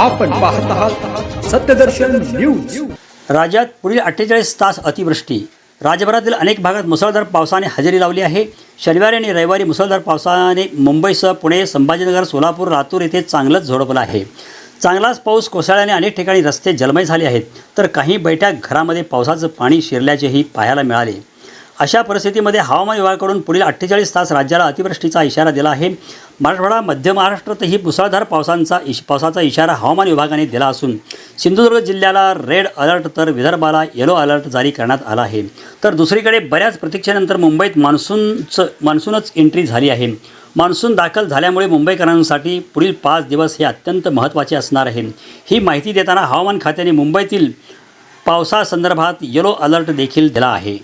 आपण पाहत आहात सत्यदर्शन न्यूज. राज्यात पुढील अठ्ठेचाळीस तास अतिवृष्टी. राज्यभरातील अनेक भागात मुसळधार पावसाने हजेरी लावली आहे. शनिवारी आणि रविवारी मुसळधार पावसाने मुंबईसह पुणे संभाजीनगर सोलापूर लातूर येथे चांगलंच झोडपलं आहे. चांगलाच पाऊस कोसळल्याने अनेक ठिकाणी रस्ते जलमय झाले आहेत. तर काही बैठ्या घरामध्ये पावसाचं पाणी शिरल्याचेही पाहायला मिळाले. अशा परिस्थितीमध्ये हवामान विभागाकडून पुढील अठ्ठेचाळीस तास राज्याला अतिवृष्टीचा इशारा दिला आहे. मराठवाडा मध्य महाराष्ट्रातही मुसळधार पावसांचा इश पावसाचा इशारा हवामान विभागाने दिला असून सिंधुदुर्ग जिल्ह्याला रेड अलर्ट तर विदर्भाला येलो अलर्ट जारी करण्यात आला आहे. तर दुसरीकडे बऱ्याच प्रतीक्षेनंतर मुंबईत मान्सूनचं मान्सूनच एंट्री झाली आहे. मान्सून दाखल झाल्यामुळे मुंबईकरांसाठी पुढील पाच दिवस हे अत्यंत महत्त्वाचे असणार आहे. ही माहिती देताना हवामान खात्याने मुंबईतील पावसासंदर्भात येलो अलर्ट देखील दिला आहे.